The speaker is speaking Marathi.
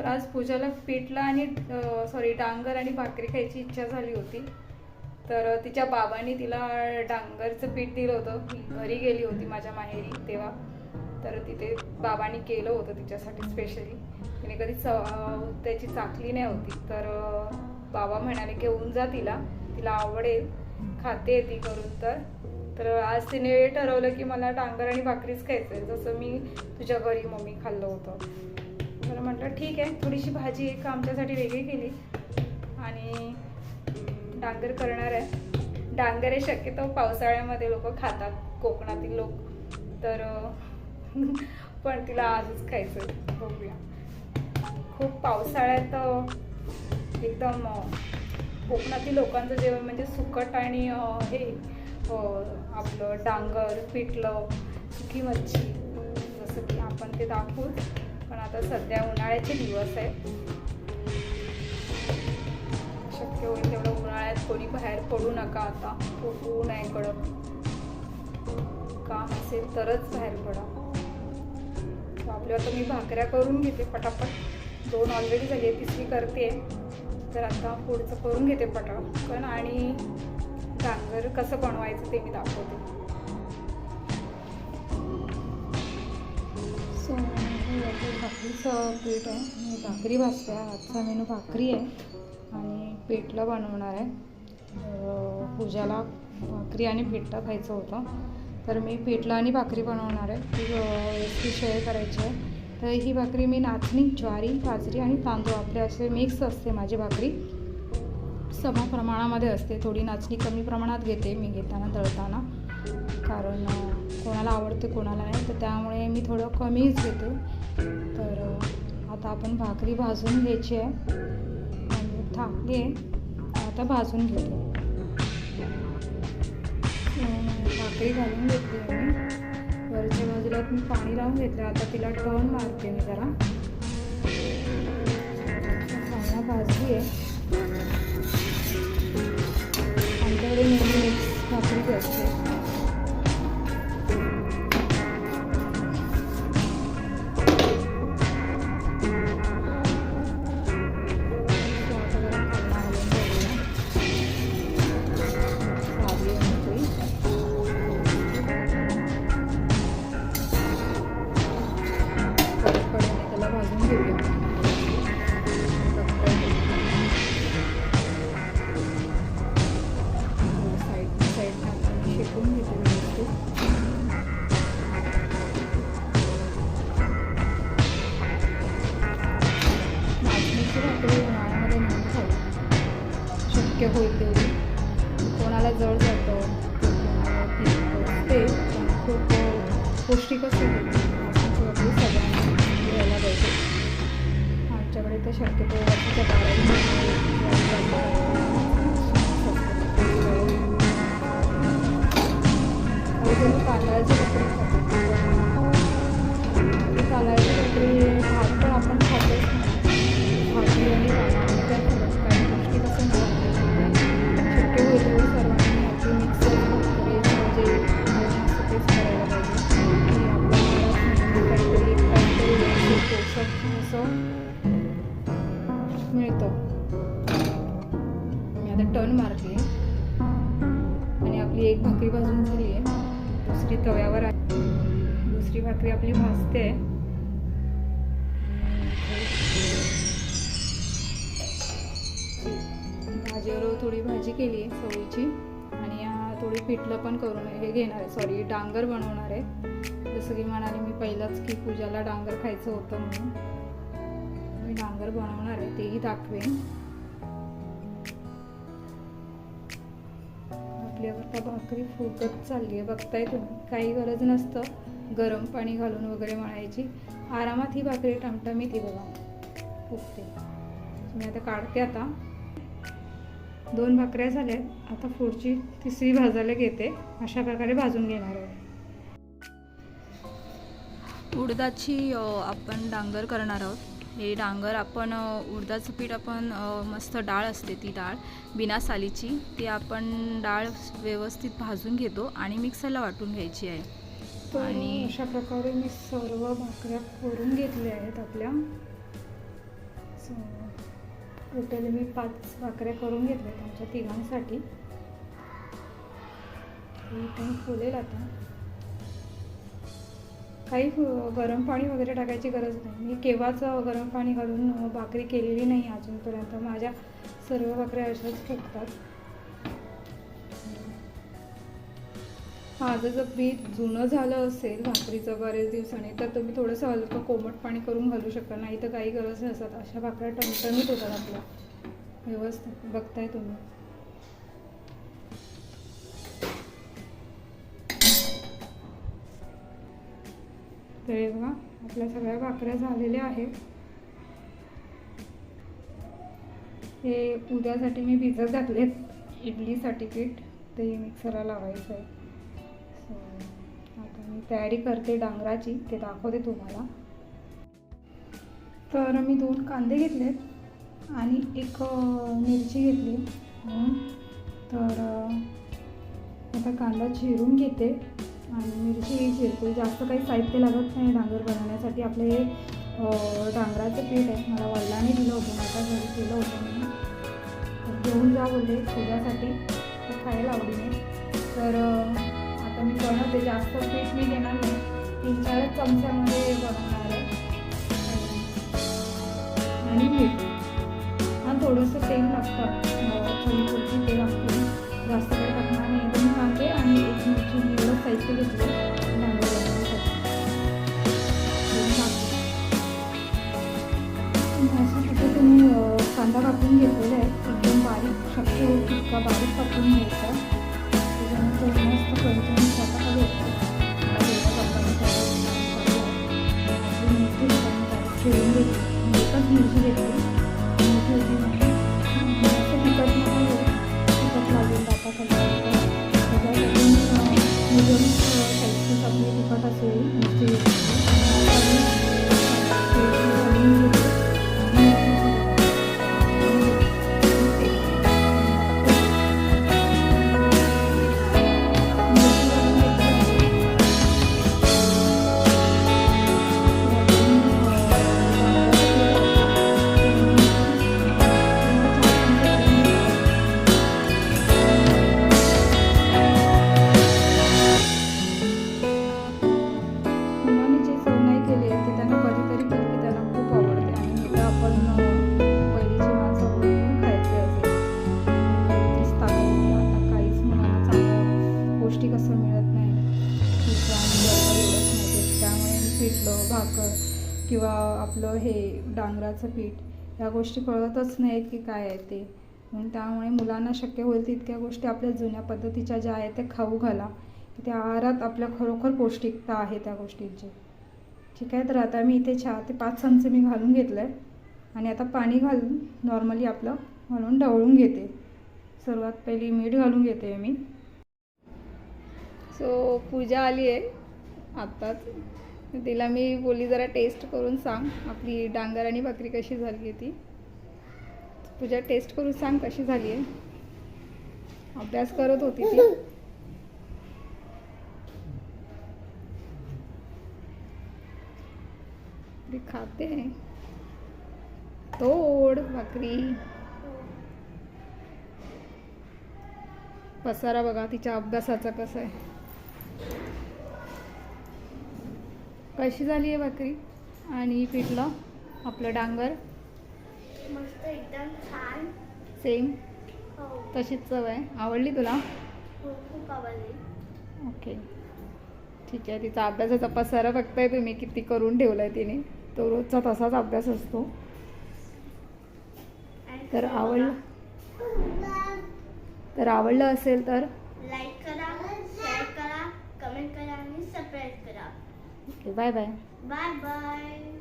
तर आज पूजाला पिठला आणि सॉरी डांगर आणि भाकरी खायची इच्छा झाली होती. तर तिच्या बाबांनी तिला डांगरचं पीठ दिलं होतं. घरी गेली होती माझ्या माहेरी तेव्हा. तर तिथे बाबांनी केलं होतं तिच्यासाठी स्पेशली तिने कधी च त्याची चाकली नाही होती. तर बाबा म्हणाले घेऊन जा तिला. तिला आवडेल खाते ती करून तर. तर आज तिने ठरवलं की मला डांगर आणि भाकरीच खायचं आहे जसं मी तुझ्या घरी मम्मी खाल्लं होतं. म्हटलं ठीक आहे थोडीशी भाजी एक आमच्यासाठी वेगळी केली. आणि डांगर करणार आहे. डांगर हे शक्यतो पावसाळ्यामध्ये लोक खातात कोकणातील लोक. तर पण तिला आजच खायचं आहे. बघूया. खूप पावसाळ्यात एकदम कोकणातील लोकांचं जेवण म्हणजे सुकट आणि हे आपलं डांगर पिठलं सुकी मच्छी जसं की आपण ते दाखवू. आता सध्या उन्हाळ्याचे दिवस आहे शक्य होईल तेवढं उन्हाळ्यात कोणी बाहेर पडू नका आता. खूप ऊन आहे कडक काम असेल तरच बाहेर पडा. तर आपल्या आता मी भाकऱ्या करून घेते पटापट. दोन ऑलरेडी झाली आहे तिसरी करते. तर आता पुढचं करून घेते पटापट. आणि डांगर कसं बनवायचं ते मी दाखवते. भाकरीचं पीठ आहे. मी भाकरी भाजते. आजचा मेनू भाकरी आहे. आणि पिठलं बनवणार आहे. पूजाला भाकरी आणि पिठलं खायचं होतं. तर मी पिठलं आणि भाकरी बनवणार आहे. ती रेसिपी शेअर करायची आहे. तर ही भाकरी मी नाचणी ज्वारी बाजरी आणि तांदूळ आपले असे मिक्स असते माझी भाकरी. सम प्रमाणामध्ये असते. थोडी नाचणी कमी प्रमाणात घेते मी घेताना दळताना. कारण कोणाला आवडते कोणाला नाही. तर त्यामुळे मी थोडं कमीच घेते. तर आता आपण भाकरी भाजून घ्यायची आहे. आणि थांबली आहे आता भाजून घेते. भाकरी घालून घेतली आहे मी. वरच्या बाजूला मी पाणी लावून घेतलं. आता तिला टर्न मारते मी जरा. चांगला भाजली आहे. आमच्याकडे नेहमी मिक्स भाकरीच असते खाऊ शक्य होईल तेवढी. कोणाला जड जातं कोणाला ते खूप पौष्टिक असेल सगळ्यांना घ्यायला पाहिजे. आमच्याकडे तर शक्यतो वर्षाच्या बाराही तांदळाची भाकरी खातो तांदळाची भाकरी भात मी आता टर्न मारते. आणि आपली एक भाकरी भाजून झाली आहे. दुसरी तव्यावर आहे. दुसरी भाकरी आपली भाजते. भाजीवर थोडी भाजी केली आहे चवळीची आणि थोडी पिठलं पण करून हे घेणार आहे. सॉरी डांगर बनवणार आहे. जसं की म्हणाले मी पहिलाच की पूजाला डांगर खायचं होतं म्हणून. मी डांगर बनवणार आहे तेही दाखवेन. झाल्यावर त्या भाकरी फुगत चालली आहे बघताय तुम्ही काही गरज नसतं. गरम पाणी घालून वगैरे मळायची. आरामात ही भाकरी टमटमीत ही बघा. फुगते मी आता काढते आता. दोन भाकऱ्या झाल्यात. आता पुढची तिसरी भाजायला घेते. अशा प्रकारे भाजून घेणार आहे. उडदाची आपण डांगर करणार आहोत. हे डांगर आपण उडदाचं पीठ आपण मस्त डाळ असते ती डाळ बिना सालीची ती आपण डाळ व्यवस्थित भाजून घेतो आणि मिक्सरला वाटून घ्यायची आहे. आणि- अशा प्रकारे मी सर्व भाकऱ्या करून घेतल्या आहेत आपल्या. टोटल मी पाच भाकऱ्या करून घेतल्यात आमच्या तिघांसाठी. फुलेल आता. काही गरम पाणी वगैरे टाकायची गरज नाही. मी केव्हाच गरम पाणी घालून भाकरी केलेली नाही अजूनपर्यंत. माझ्या सर्व भाकऱ्या अशाच फुगतात माझं जर पीठ जुनं झालं असेल भाकरीचं बरेच दिवसांनी तर तुम्ही थोडंसं हलकं कोमट पाणी करून घालू शकता. नाही तर काही गरज नसतात. अशा भाकऱ्या टमटमीत होतात आपल्या. व्यवस्थित. बघताय तुम्ही. तर बघा आपल्या सगळ्या भाकऱ्या झालेल्या आहेत. हे उद्यासाठी मी भिजत घातलेत. इडलीसाठी पीठ ते मिक्सरला लावायचं आहे. सो आता मी तयारी करते डांगराची ते दाखवते तुम्हाला. तर मी दोन कांदे घेतलेत आणि एक मिरची घेतली. तर आता कांदा चिरून घेते. आणि मिरची चिरते जास्त काही साहित्य लागत नाही डांगर बनवण्यासाठी. आपलं हे डांगराचं पीठ आहे. मला वडिलांनी दिलं होतं. माझ्या घरी केलं होतं मी घेऊन जा बोलले. पूजासाठी ते खायला आवडीने तर आता मी बनवते. जास्त पीठ मी घेणार नाही. तीन चारच चमच्यामध्ये बनवणार आहे. आणि मीठ. हा थोडंसं तेल लागतं. चवीपुरती तेल लागतं. जास्त काही कांदा कापून घेतलेला आहे एकदम बारीक शक्य होईल तितका बारीक कापून घ्यायचा. त्याच्यानंतर मस्त कणकणी स्वतः घेतो चिरून घेतली. एकच मिरची घेतली. मोठी होती म्हणजे. तिखट तिखट लागेल दाताखाली त्याच्यासाठी मिडियम साईजची तिखट असेल मिरची घेतली आपलं हे डांगराचं पीठ या गोष्टी कळतच नाहीत की काय आहे ते. म्हणून त्यामुळे मुलांना शक्य होईल तितक्या गोष्टी आपल्या जुन्या पद्धतीच्या ज्या आहेत त्या खाऊ घाला. त्या आहारात आपल्या खरोखर पौष्टिकता आहे त्या गोष्टींची. ठीक आहे तर आता मी इथे चहा ते पाच चमचे मी घालून घेतलं आहे आणि आता पाणी घालून नॉर्मली आपलं घालून ढवळून घेते. सर्वात पहिली मीठ घालून घेते मी. सो पूजा आली आहे. आत्ताच तिला मी बोली जरा टेस्ट करून सांग आपली डांगर आणि भाकरी कशी झाली आहे ती. तुझ्या टेस्ट करून सांग कशी झाली आहे. अभ्यास करत होती ती. ती खाते तोड भाकरी. पसारा बघा तिच्या अभ्यासाचा कसा आहे. कशी झाली आहे भाकरी आणि पिठलं आपलं डांगर. मस्त एकदम छान. सेम हो. तशीच चव आहे. आवडली तुला? हो खूप आवडली. ओके ठीक आहे तिचा अभ्यासाचा पसारा बघताय तुम्ही किती करून ठेवलाय तिने. तो रोजचा तसाच अभ्यास असतो. तर आवडलं तर आवडलं असेल तर. लाईक करा शेअर करा कमेंट करा आणि सबस्क्राईब